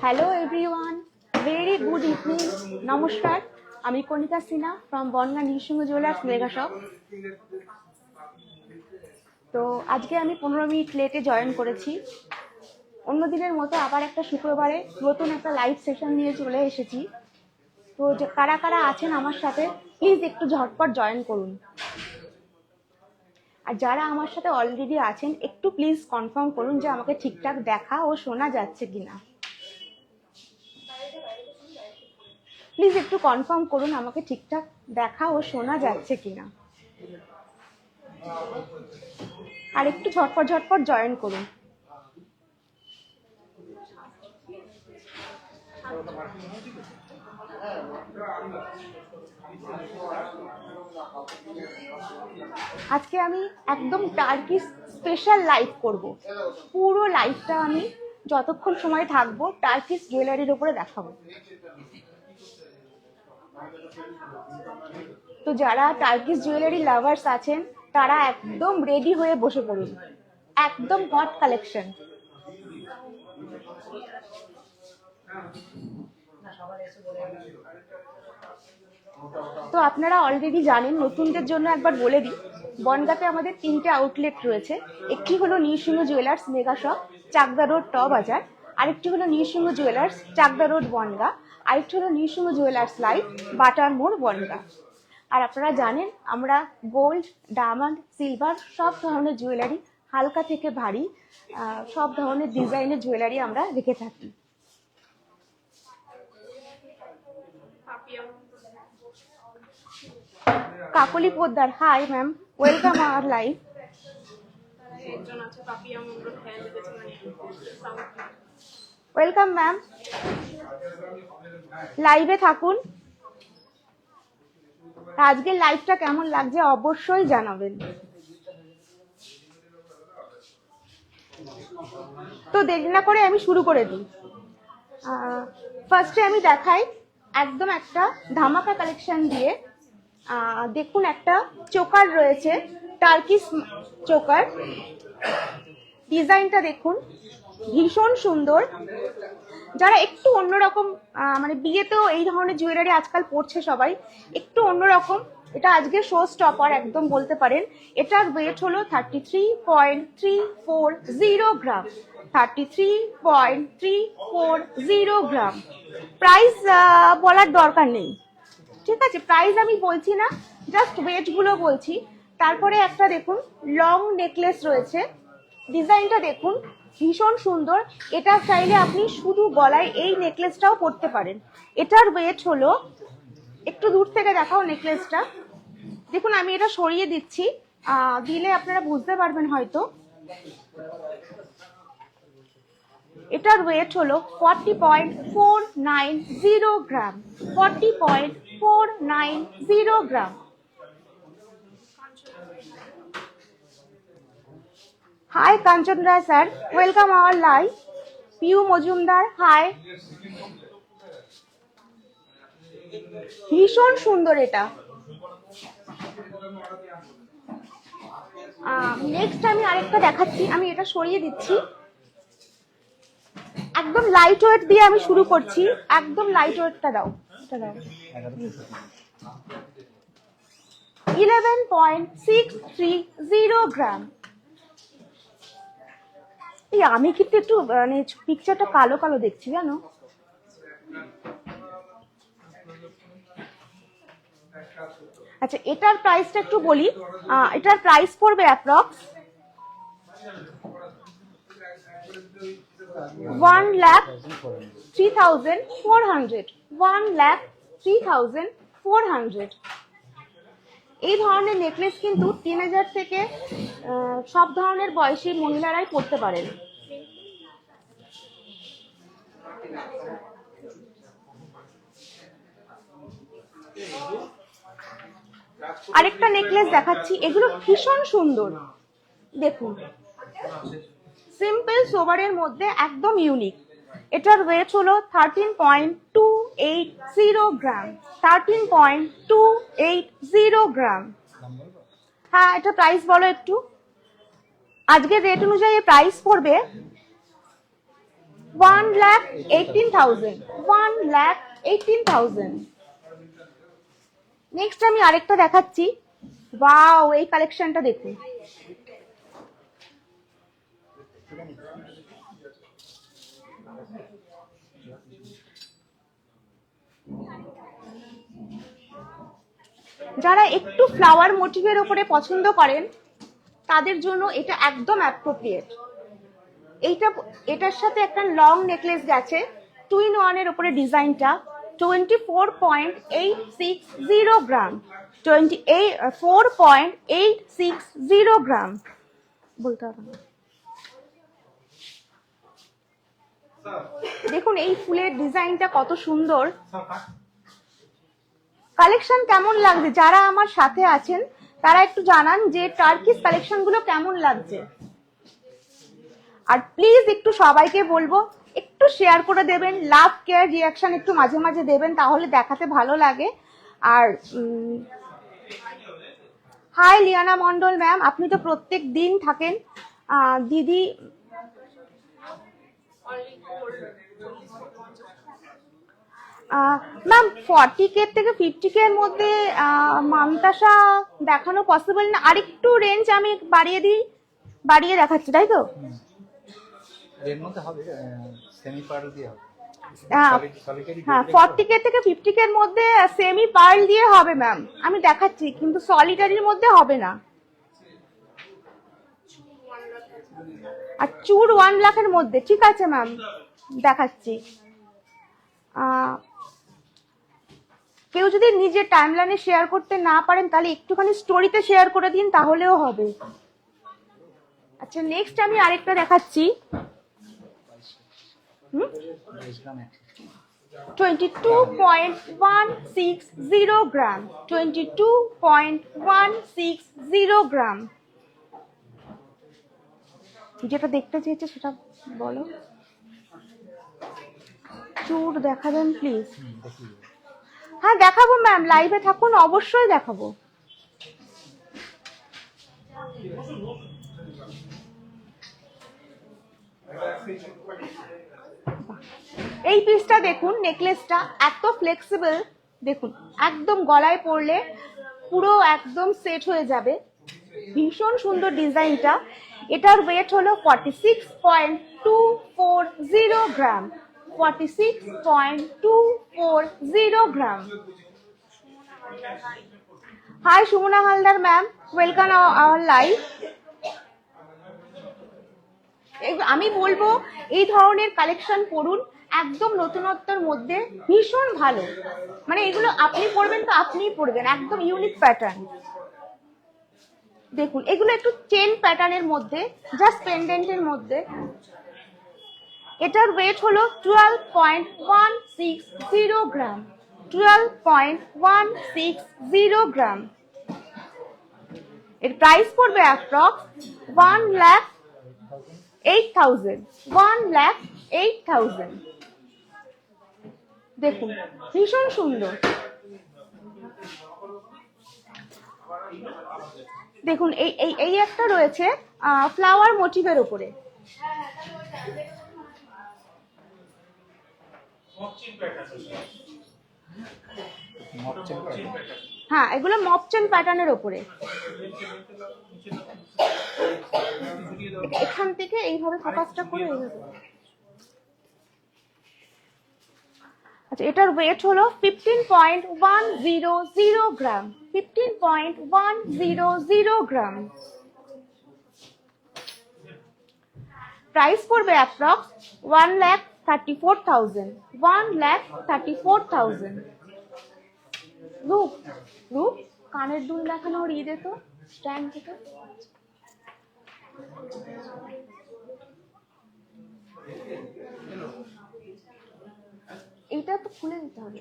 Hello everyone very good evening নমস্কার আমি Kanika Sinha from Bongaon নিঃসঙ্গ জুয়েলার্স মেগা শপ তো আজকে আমি পনেরো মিনিট লেটে জয়েন করেছি। অন্য দিনের মতো আবার একটা শুক্রবারে নতুন একটা লাইভ সেশন নিয়ে চলে এসেছি। তো কারা কারা আছেন আমার সাথে প্লিজ একটু ঝটপট জয়েন করুন। আর যারা আমার সাথে অলরেডি আছেন, একটু প্লিজ কনফার্ম করুন যে আমাকে ঠিকঠাক দেখা ও শোনা যাচ্ছে কিনা। প্লিজ একটু কনফার্ম করুন আমাকে ঠিকঠাক দেখা ও শোনা যাচ্ছে কিনা। আর একটু ঝটপট ঝটপট জয়েন করুন। আজকে আমি একদম টার্কি স্পেশাল লাইভ করব। পুরো লাইভটা আমি যতক্ষণ সময় থাকব টার্কিস জুয়েলারির উপরে দেখাবো। তো যারা টার্কিস জুয়েলারি লাভার্স আছেন তারা একদম রেডি হয়ে বসে পড়ুন। একদম হট কালেকশন তো আপনারা অলরেডি জানেন, নতুনদের জন্য একবার বলে দিই, বনগাতে আমাদের তিনটে আউটলেট রয়েছে। একটি হলো Nirsingha jewellers mega shop Chakdaha road ট বাজার। আরেকটি হলো নিরসিংহ জুয়েলার্স চাকদা রোড বনগা। আরেকটি হলো নিরসিংহ জুয়েলার্স লাইট বাটার মোড় বনগা। আর আপনারা জানেন, আমরা গোল্ড ডায়মন্ড সিলভার সব ধরনের জুয়েলারি হালকা থেকে ভারী সব ধরনের ডিজাইনের জুয়েলারি আমরা রেখে থাকি। Kakoli Poddar hi ma'am welcome our south welcome ma'am লাইভে থাকুন। আজকের লাইভটা কেমন লাগছে অবশ্যই জানাবেন। তো দেরি না করে আমি শুরু করে দিই। ফার্স্টে আমি দেখাই একদম একটা ধামাকা কালেকশন দিয়ে। দেখুন একটা চোকার রয়েছে টার্কিস চোকার। ডিজাইনটা দেখুন, ভীষণ সুন্দর। যারা একটু অন্যরকম মানে বিয়েতেও এই ধরনের জুয়েলারি আজকাল পরছে সবাই, একটু অন্যরকম। এটা আজকে শো স্টপার একদম বলতে পারেন। এটার ওয়েট হলো thirty three point three four zero gram thirty three point three four zero gram price বলার দরকার নেই। ঠিক আছে প্রাইস আমি বলছি না জাস্ট ওয়েটগুলো বলছি। তারপরে একটা দেখুন লং নেকলেস রয়েছে। ডিজাইনটা দেখুন। ভীষণ সুন্দর। এটা চাইলে আপনি শুধু গলায় এই নেকলেসটাও পরতে পারেন। এটার ওয়েট হলো, একটু দূর থেকে দেখাও নেকলেসটা। দেখুন, আমি এটা সরিয়ে দিচ্ছি। দিলে আপনারা বুঝতে পারবেন হয়তো। এটার ওয়েট হলো forty point four nine zero gram forty point four nine zero gram hi Kanchan Roy sir welcome our live Piu Majumdar hi ভীষণ সুন্দর এটা। নেক্সট আমি আরেকটা দেখাচ্ছি, আমি এটা সরিয়ে দিচ্ছি। একদম লাইট ওয়েট দিয়ে আমি শুরু করছি। একদম লাইট ওয়েটটা দাও। এটা দাও। Eleven point six three zero gram এই, আমি কিন্তু একটু মানে পিকচারটা কালো কালো দেখছি, জানো? আচ্ছা এটার প্রাইসটা একটু বলি। এটার প্রাইস পড়বে approx one lakh thousand four hundred 3400 1 lakh 3400 এই ধরনের নেকলেস কিন্তু তিন হাজার থেকে সব ধরনের বয়সী মহিলারাই পরতে পারেন। আরেকটা নেকলেস দেখাচ্ছি, এগুলো ভীষণ সুন্দর। দেখুন সিম্পল সোবারের মধ্যে একদম ইউনিক এটার ওয়েট হলো thirteen point two eight zero gram thirteen point two eight zero gram হ্যাঁ এটা প্রাইস বলো একটু। আজকের রেট অনুযায়ী প্রাইস পড়বে one lakh eighteen thousand one lakh thousand next আমি আরেকটা দেখাচ্ছি। ওয়াও এই কালেকশনটা দেখুন। যারা একটু ফ্লাওয়ার মোটিভের উপরে পছন্দ করেন, তাদের জন্য এটা একদম অ্যাপ্রোপ্রিয়েট এইটা, এটার সাথে একটা লং নেকলেস গেছে টুইন ওয়ানের উপরে ডিজাইনটা twenty four point eight six zero gram twenty eight four point eight six zero gram বলতে হবে না। দেখুন, এই ফুলের ডিজাইনটা কত সুন্দর। কালেকশন কেমন লাগছে? যারা আমার সাথে আছেন, তারা একটু জানান যে টার্কিস কালেকশনগুলো কেমন লাগছে। আর প্লিজ একটু সবাইকে বলব, একটু শেয়ার করে দেবেন লাভ কেয়ার রিয়াকশন একটু মাঝে মাঝে দেবেন, তাহলে দেখাতে ভালো লাগে। আর হাই লিয়ানা মন্ডল ম্যাম আপনি তো প্রত্যেক দিন থাকেন। দিদি ম্যাম ফর্টি কে থেকে ফিফটি কে এর মধ্যে আহ, মানতাসা দেখানো পসিবল না? আরেকটু রেঞ্জ আমি বাড়িয়ে দিই বাড়িয়ে দেখাচ্ছি তাই তো? এর মধ্যে হবে সেমি পার্ল দিয়ে হবে। হ্যাঁ ফর্টি কে থেকে ফিফটি কে এর মধ্যে সেমি পার্ল দিয়ে হবে ম্যাম আমি দেখাচ্ছি কিন্তু সলিটারির মধ্যে হবে না। আর চুর ওয়ান লাখের মধ্যে, ঠিক আছে ম্যাম দেখাচ্ছি। কেউ যদি নিজের টাইমলাইনে শেয়ার করতে না পারেন, তাহলে একটুখানি স্টোরিতে শেয়ার করে দিন, তাহলেও হবে। আচ্ছা নেক্সট আমি আরেকটা দেখাচ্ছি। Twenty two point one six zero gram twenty two point one six zero gram যেটা দেখতে চেয়েছে সেটা বলো। চুর দেখাবেন প্লিজ হ্যাঁ দেখাবো ম্যাম লাইভে থাকুন অবশ্যই দেখাবো। এই পিসটা দেখুন নেকলেসটা এত ফ্লেক্সিবল দেখুন একদম গলায় পরলে পুরো একদম সেট হয়ে যাবে। ভীষণ সুন্দর ডিজাইনটা এটার ওয়েট হলো forty six point two four zero gram forty six point two four zero gram hi Sumana Haldar ma'am welcome our live আমি বলব, এই ধরনের কালেকশন পড়ুন একদম নতুনত্বর মধ্যে ভীষণ ভালো। মানে এগুলো আপনি পড়বেন তো আপনিই পড়বেন একদম ইউনিক প্যাটার্ন দেখুন, এগুলো একটু চেন প্যাটার্নের মধ্যে জাস্ট পেন্ডেন্টের মধ্যে। এটার ওয়েট হলো twelve point one six zero gram twelve point one six zero gram এর প্রাইস পড়বে approx one lakh eight thousand one lakh eight thousand দেখুন, ভীষণ সুন্দর। দেখুন এই এই এই একটা রয়েছে ফ্লাওয়ার মোটিভের উপরে। হ্যাঁ এগুলো মপচেন প্যাটার্নের ওপরে এখান থেকে এইভাবে ফোকাসটা করে এইভাবে। আচ্ছা এটার ওয়েট হলো fifteen point one zero zero gram fifteen point one zero zero gram price পড়বে approx one lakh thirty four thousand one lakh thirty four thousand রূপ, কানের দুল দেখানো ওর ইয়ে তো স্ট্যান্ড থেকে। এইটা তো খুলে দিতে হবে।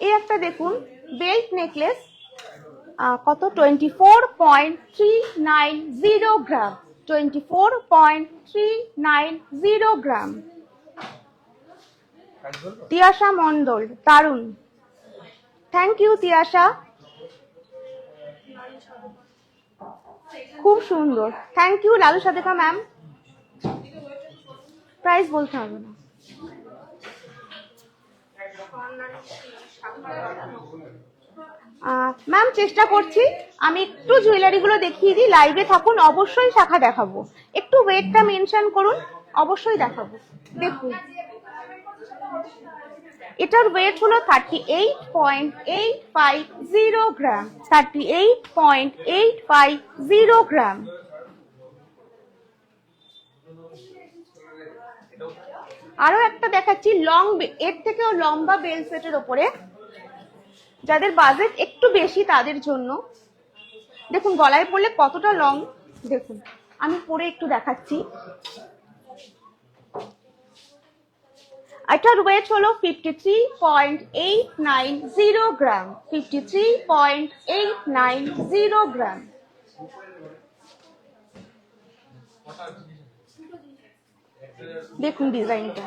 এই একটা দেখুন বেল্ট নেকলেস কত? Twenty four point three nine zero gram twenty four point three nine zero gram Tiasha Mondal, দারুণ। Thank you Tiasha. খুব সুন্দর। Thank you Lalu Sadeka ma'am price বলতে হবে না। ম্যাম চেষ্টা করছি। আমি একটু জুয়েলারিগুলো দেখিয়ে দিই। লাইভে থাকুন, অবশ্যই শাখা দেখাবো। একটু ওয়েটটা মেনশন করুন, অবশ্যই দেখাবো। দেখুন। এটার ওয়েট হলো thirty eight point eight five zero gram thirty eight point eight five zero gram আরও একটা দেখাচ্ছি লং এর থেকেও লম্বা বেল সেটের ওপরে। যাদের বাজেট একটু বেশি তাদের জন্য। দেখুন, গলায় পড়লে কতটা লং দেখুন, আমি পরে একটু দেখাচ্ছি। এটার ওয়েট হলো fifty three point eight nine zero gram fifty three point eight nine zero gram দেখুন ডিজাইনটা।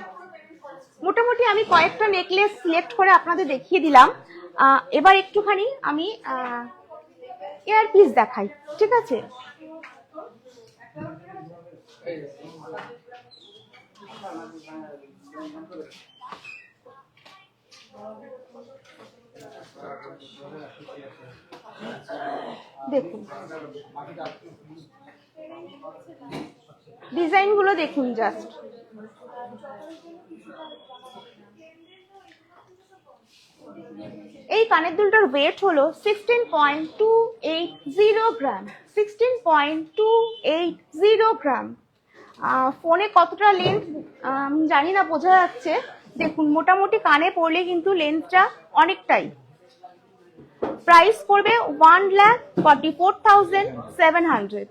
মোটামুটি আমি কয়েকটা নেকলেস সিলেক্ট করে আপনাদের দেখিয়ে দিলাম। এবার একটুখানি আমি এয়ার পিস দেখাই, ঠিক আছে? দেখুন। ডিজাইনগুলো দেখুন জাস্ট। এই কানের দুলটার ওয়েট হলো sixteen point two eight zero gram sixteen point two eight zero gram ফোনে কতটা লেন্থ জানি না, বোঝা যাচ্ছে। দেখুন, মোটামুটি কানে পড়লে কিন্তু লেন্থটা অনেকটাই। প্রাইস পড়বে one lakh forty four thousand seven hundred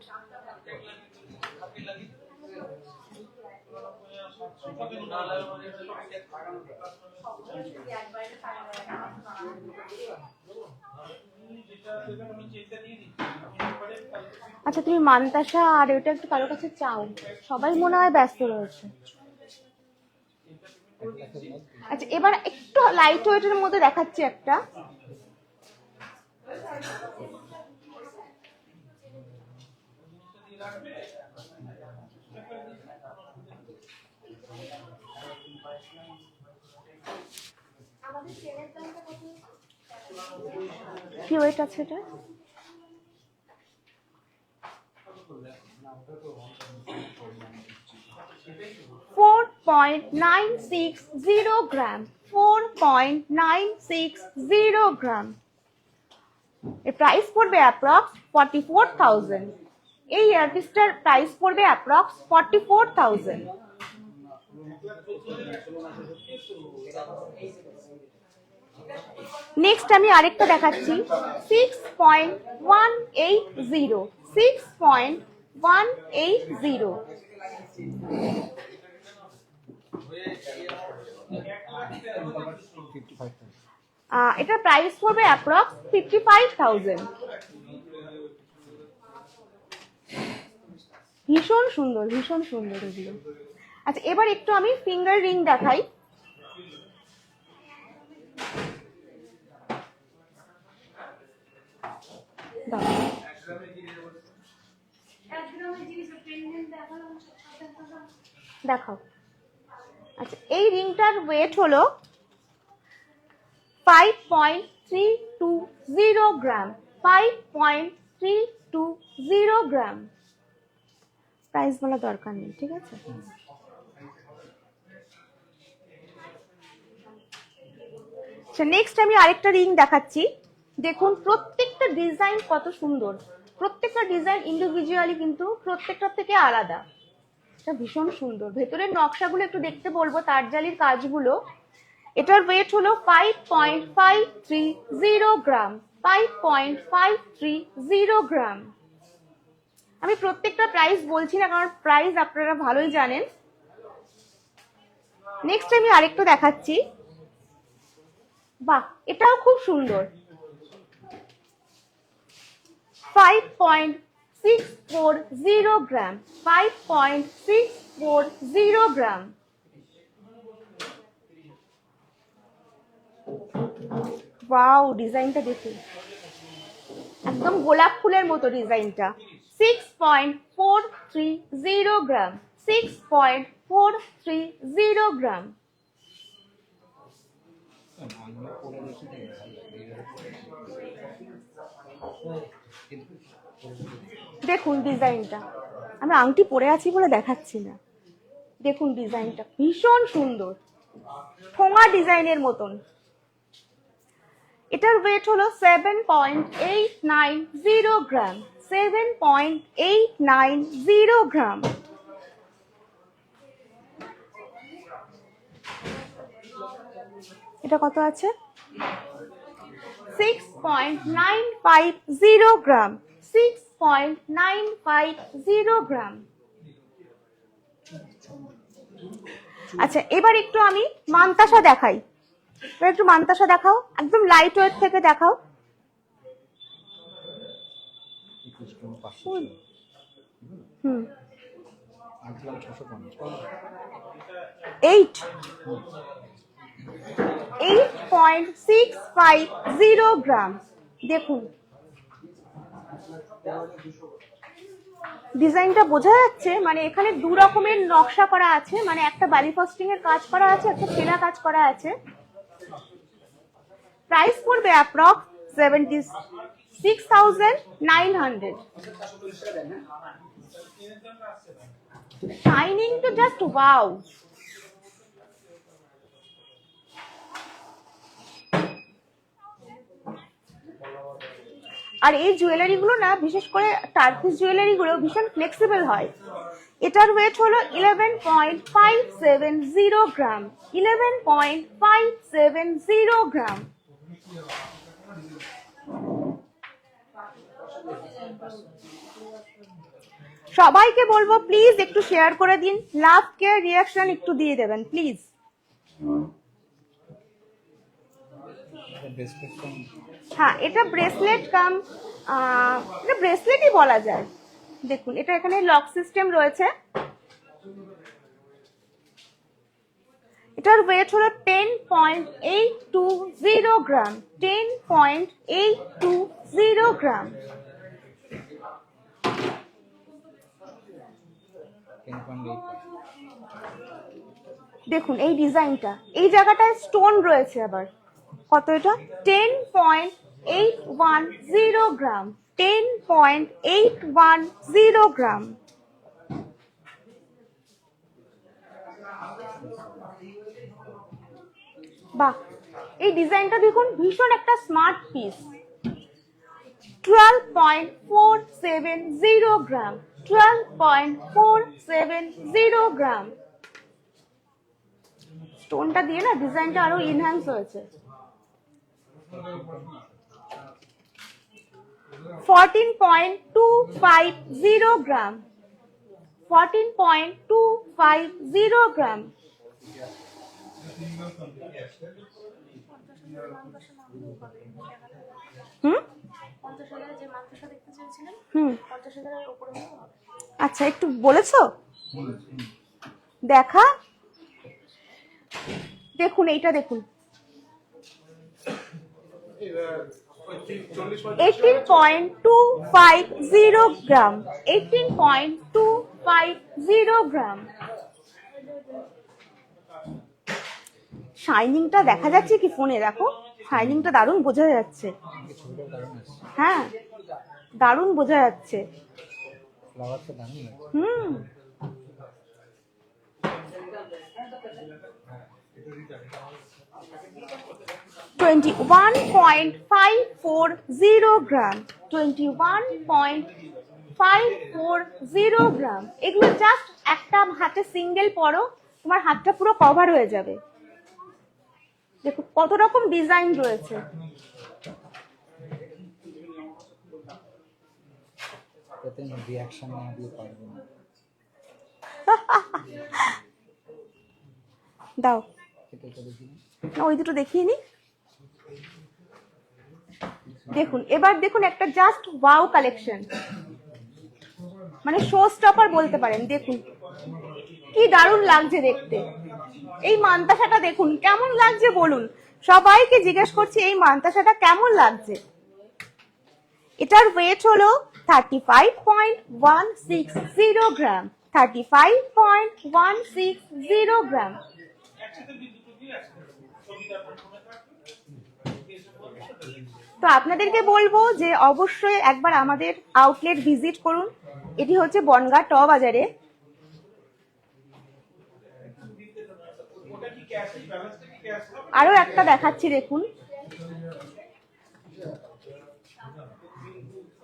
আচ্ছা তুমি মানতাসা আর ওটা একটু কারোর কাছে চাও? সবাই মনে হয় ব্যস্ত রয়েছে। আচ্ছা এবার একটু লাইট ওয়েটের মধ্যে দেখাচ্ছি একটা। কি ওয়েট আছে এটা? point nine six zero gram, four point nine six zero gram এর প্রাইস পড়বে অ্যাপ্রক্স ফোর থাউজেন্ড এই প্রাইস পড়বে approx forty four thousand next আমি আরেকটা দেখাচ্ছি। Six point one eight zero six point one eight zero এটার price পড়বে approx fifty five thousand ভীষণ সুন্দর ভীষণ সুন্দর এগুলো। আচ্ছা এবার একটু আমি ফিঙ্গার রিং দেখাই। দাও। দেখাও। আচ্ছা এই রিংটার ওয়েট হলো five point three two zero gram five point three two zero gram price বলা দরকার নেই, ঠিক আছে? আচ্ছা নেক্সট আমি আরেকটা রিং দেখাচ্ছি। দেখুন, প্রত্যেকটা ডিজাইন কত সুন্দর। প্রত্যেকটা ডিজাইন ইন্ডিভিজুয়ালি কিন্তু প্রত্যেকটার থেকে আলাদা। এটা ভীষণ সুন্দর। ভেতরের নকশাগুলো একটু দেখতে বলব তারজালির কাজগুলো। এটার ওয়েট হলো five point five three zero gram five point five three zero gram আমি প্রত্যেকটা প্রাইস বলছি না, কারণ প্রাইস আপনারা ভালোই জানেন। নেক্সট আমি আরেকটু দেখাচ্ছি। বাহ, এটাও খুব সুন্দর। Five point six four zero gram five point six four zero gram wow ডিজাইনটা দেখুন। একদম গোলাপ ফুলের মতো ডিজাইনটা six point four three zero gram six point four three zero gram দেখি তো কিন্তু দেখুন ডিজাইনটা। আমি আংটি পরে আছি বলে দেখাচ্ছি না। দেখুন ডিজাইনটা, ভীষণ সুন্দর। ঠোঙা ডিজাইনের মতন। এটার ওয়েট হলো seven point eight nine zero gram seven point eight nine zero gram এটা কত আছে? Six point nine five zero gram six point nine five zero gram আচ্ছা এবার একটু আমি মান্তাসা দেখাই। এবার একটু মান্তাসা দেখাও একদম লাইট ওয়েট থেকে দেখাও। হুম। Eight eight point six five zero gram দেখুন। ডিজাইনটা বোঝা যাচ্ছে মানে এখানে দু রকমের নকশা করা আছে মানে একটা বালি ফস্টিং এর কাজ করা আছে, একটা ছেলা কাজ করা আছে। প্রাইস পড়বে approx seventy six thousand nine hundred shining তো জাস্ট ওয়াও আর এই জুয়েলারিগুলো না, বিশেষ করে টার্কিস জুয়েলারিগুলো ভীষণ ফ্লেক্সিবল হয়। এটার ওয়েট হলো eleven point five seven zero gram eleven point five seven zero gram সবাইকে বলব প্লিজ একটু শেয়ার করে দিন। লাভ কেয়ার রিয়াকশন একটু দিয়ে দেবেন প্লিজ হ্যাঁ এটা ব্রেসলেট কাম এটা ব্রেসলেটই বলা যায়। দেখুন এটা এখানে লক সিস্টেম রয়েছে। এটার ওয়েট হলো ten point eight two zero gram ten point eight two zero gram দেখুন এই ডিজাইনটা এই জায়গাটায় স্টোন রয়েছে আবার। কত এটা? Ten point eight one zero gram ten point eight one zero gram বাহ, এই ডিজাইনটা দেখুন, ভীষণ একটা smart piece twelve point four seven zero gram twelve point four seven zero gram স্টোনটা দিয়ে না, ডিজাইনটা আরও ইনহ্যান্স হয়েছে। Fourteen point two five zero gram fourteen point two five zero gram. আচ্ছা একটু বলেছ। দেখা। দেখুন এইটা দেখুন। Eighteen point two five zero gram eighteen point two five zero gram শাইনিংটা দেখা যাচ্ছে কি ফোনে দেখো শাইনিংটা দারুণ বোঝা যাচ্ছে। হ্যাঁ দারুণ বোঝা যাচ্ছে। হুম। Thank you. 21.540 গ্রাম 21.540 গ্রাম এগুলো জাস্ট একটা হাতে সিঙ্গেল পরো তোমার হাতটা পুরো কভার হয়ে যাবে। দেখো কত রকম ডিজাইন রয়েছে। দাও। ওই দুটো দেখিয়ে নি। দেখুন, এবার দেখুন একটা জাস্ট ওয়াও কালেকশন মানে শো স্টপার বলতে পারেন, দেখুন। কি দারুণ লাগছে দেখতে। এই মান্তাসাটা দেখুন, কেমন লাগছে বলুন? সবাইকে জিজ্ঞেস করছি, এই মান্তাসাটা কেমন লাগছে? এটার ওয়েট হলো thirty five point one six zero gram thirty five point one six zero gram তো আপনাদেরকে বলব যে অবশ্যই একবার আমাদের আউটলেট ভিজিট করুন। এটি হচ্ছে বনগা ট বাজারে। আরও একটা দেখাচ্ছি, দেখুন।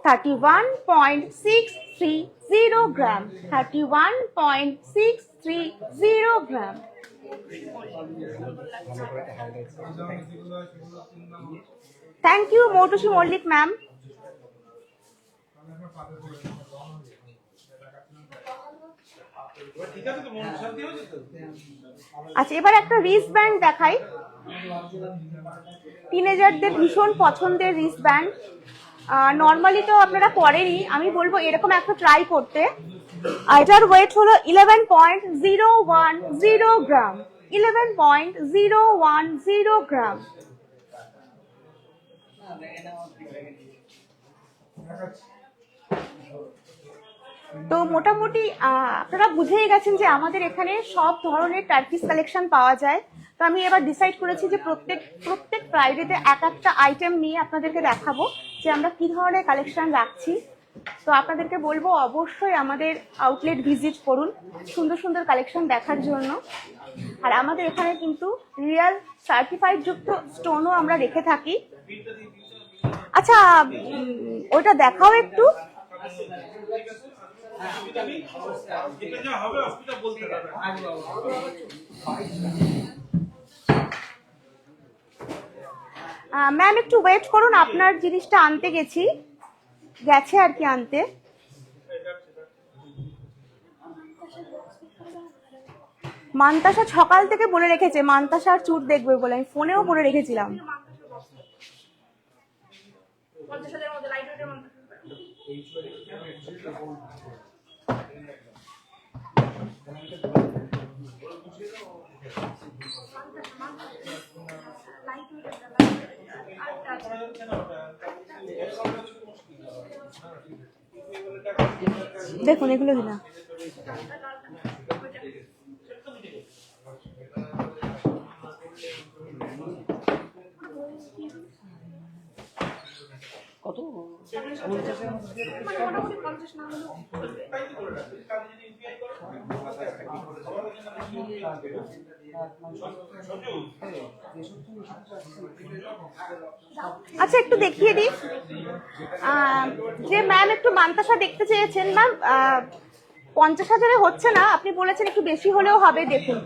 Thirty one point six three zero gram thirty one point six three zero gram thank you Moutusi Mallick ma'am আচ্ছা এবার একটা রিস্ট ব্যান্ড দেখাই। টিনেজারদের ভীষণ পছন্দের রিস্ট ব্যান্ড নর্মালি তো আপনারা পরেনি আমি বলব এরকম একটা ট্রাই করতে। এটার ওয়েট হলো eleven point zero one zero gram eleven point zero one zero gram তো মোটামুটি আপনারা বুঝেই গেছেন যে আমাদের এখানে সব ধরনের টার্কিস কালেকশন পাওয়া যায়। তো আমি এবার ডিসাইড করেছি যে প্রত্যেক প্রত্যেক প্রাইভেটে এক একটা আইটেম নিয়ে আপনাদেরকে দেখাবো যে আমরা কি ধরনের কালেকশন রাখছি। তো আপনাদেরকে বলব, অবশ্যই আমাদের আউটলেট ভিজিট করুন। সুন্দর সুন্দর কালেকশন দেখার জন্য। আর আমাদের এখানে কিন্তু রিয়েল সার্টিফাইড যুক্ত স্টোনও আমরা রেখে থাকি। আচ্ছা ওটা দেখাও একটু। ম্যাম একটু ওয়েট করুন, আপনার জিনিসটা আনতে গেছি। গেছে আর কি আনতে মান্তাসা সকাল থেকে বলে রেখেছে মান্তাসা আর চুট দেখবে বলে আমি ফোনেও বলে রেখেছিলাম লাইট দেখুন এগুলো দিনা চলবে। আচ্ছা একটু দেখিয়ে দিই। যে ম্যাম একটু মান্তাসা দেখতে চেয়েছেন, ম্যাম পঞ্চাশ হাজারে হচ্ছে না, আপনি বলেছেন একটু বেশি হলেও হবে, দেখুন।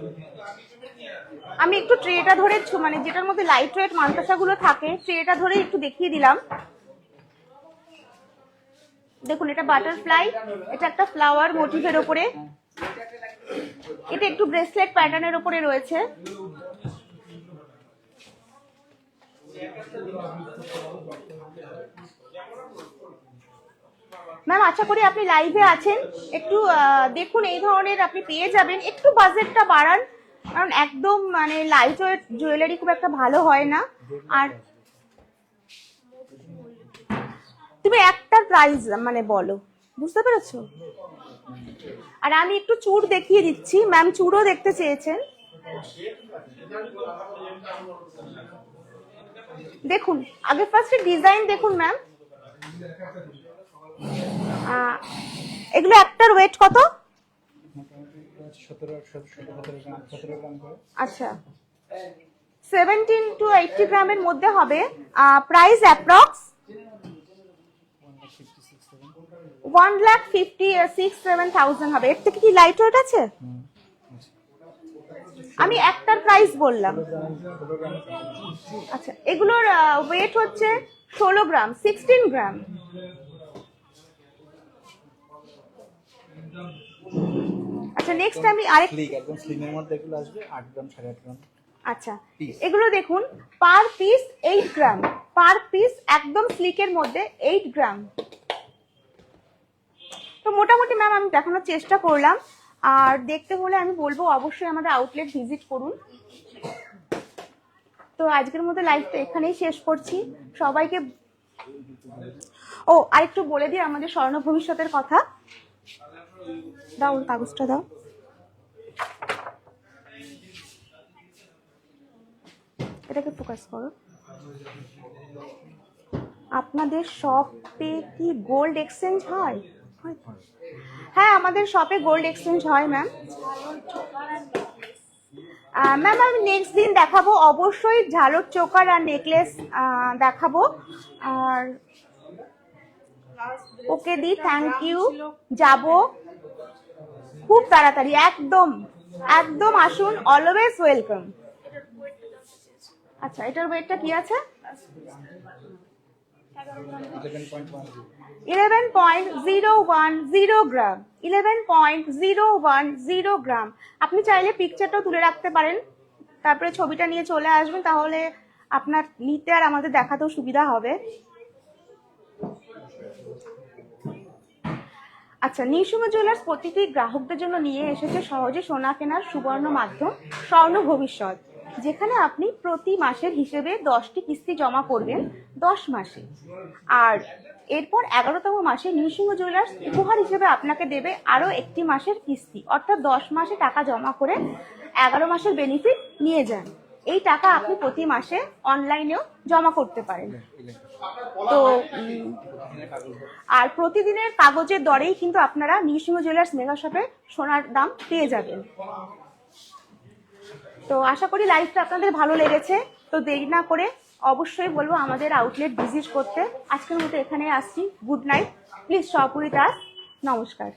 আমি একটু ট্রেটা ধরে মানে যেটার মধ্যে লাইট ওয়েট মান্তাসাগুলো থাকে, ট্রেটা ধরে একটু দেখিয়ে দিলাম। দেখুন, এটা বাটারফ্লাই এটা একটা ফ্লাওয়ার মোটিভের ওপরে এটা একটু ব্রেসলেট প্যাটার্নের ওপরে রয়েছে। ম্যাম আশা করি আপনি লাইভে আছেন। একটু দেখুন, এই ধরনের আপনি পেয়ে যাবেন। একটু বাজেটটা বাড়ান। কারণ একদম মানে লাইট জুয়েলারি খুব একটা ভালো হয় না। আর তুমি একটা প্রাইস মানে বলো, বুঝতে পেরেছ? আর আমি একটু চুড় দেখিয়ে দিচ্ছি ম্যাম চুড়ও দেখতে চেয়েছেন। দেখুন, আগে ফার্স্টে ডিজাইন দেখুন ম্যাম এগুলো একটার ওয়েট কত? আচ্ছা। সেভেন্টিন টু এইটটি গ্রামের মধ্যে হবে price approx one lakh fifty six seven thousand হবে। এর থেকে কি লাইট ওয়েট আছে? আমি একটার প্রাইস বললাম। আচ্ছা এগুলোর ওয়েট হচ্ছে ষোলো গ্রাম সিক্সটিন গ্রাম। আচ্ছা নেক্সট আমি আরেক একদম স্লিমের মধ্যে এগুলো আসবে আট গ্রাম সাড়ে আট গ্রাম। আচ্ছা এগুলো দেখুন per piece eight gram. Per piece একদম স্লিকের মধ্যে এইট গ্রাম। তো মোটামুটি ম্যাম আমি দেখানোর চেষ্টা করলাম। আর দেখতে হলে আমি বলব অবশ্যই আমাদের আউটলেট ভিজিট করুন। তো আজকের মতো লাইভটা এখানেই শেষ করছি। সবাইকে ও, আরেকটু বলে দিই আমাদের স্বর্ণ ভবিষ্যতের কথা। দাও ওর কাগজটা দাও। এটাকে ফোকাস করো। আপনাদের শপে কি গোল্ড এক্সচেঞ্জ হয়? হয়? আমাদের শপে গোল্ড এক্সচেঞ্জ হয় ম্যাম ম্যাম আমি নেক্সট দিন দেখাবো। অবশ্যই ঝালর চোকার আর নেকলেস দেখাবো। আর ওকে দি থ্যাংক ইউ যাব খুব তাড়াতাড়ি, একদম একদম আসুন অলওয়েজ ওয়েলকাম আচ্ছা এটার ওয়েটটা কি আছে? Eleven point zero one zero gram. Eleven point zero one zero gram. আপনি চাইলে পিকচারটাও তুলে রাখতে পারেন। তারপরে ছবিটা নিয়ে চলে আসবেন, তাহলে আপনার নিতে আর আমাদের দেখাতেও সুবিধা হবে। আচ্ছা নিঃসঙ্গ জুয়েলার্স প্রতিটি গ্রাহকদের জন্য নিয়ে এসেছে সহজে সোনা কেনার সুবর্ণ মাধ্যম, স্বর্ণ ভবিষ্যৎ। যেখানে আপনি প্রতি মাসের হিসেবে দশটি কিস্তি জমা করবেন। দশ মাসে। আর এরপর এগারোতম মাসে নিঃসঙ্গ জুয়েলার্স উপহার হিসেবে আপনাকে দেবে আরও একটি মাসের কিস্তি। অর্থাৎ দশ মাসে টাকা জমা করে এগারো মাসের বেনিফিট নিয়ে যান। এই টাকা আপনি প্রতি মাসে অনলাইনেও জমা করতে পারেন। তো আর প্রতিদিনের কাগজের দরেই কিন্তু আপনারা নিঃসিংহ জুয়েলার্স মেগা শপে সোনার দাম পেয়ে যাবেন। তো, আশা করি লাইফটা আপনাদের ভালো লেগেছে। তো দেরি না করে অবশ্যই বলব আমাদের আউটলেট ভিজিট করতে। আজকের মতো এখানে আসছি। Good night please Sapuri Das নমস্কার।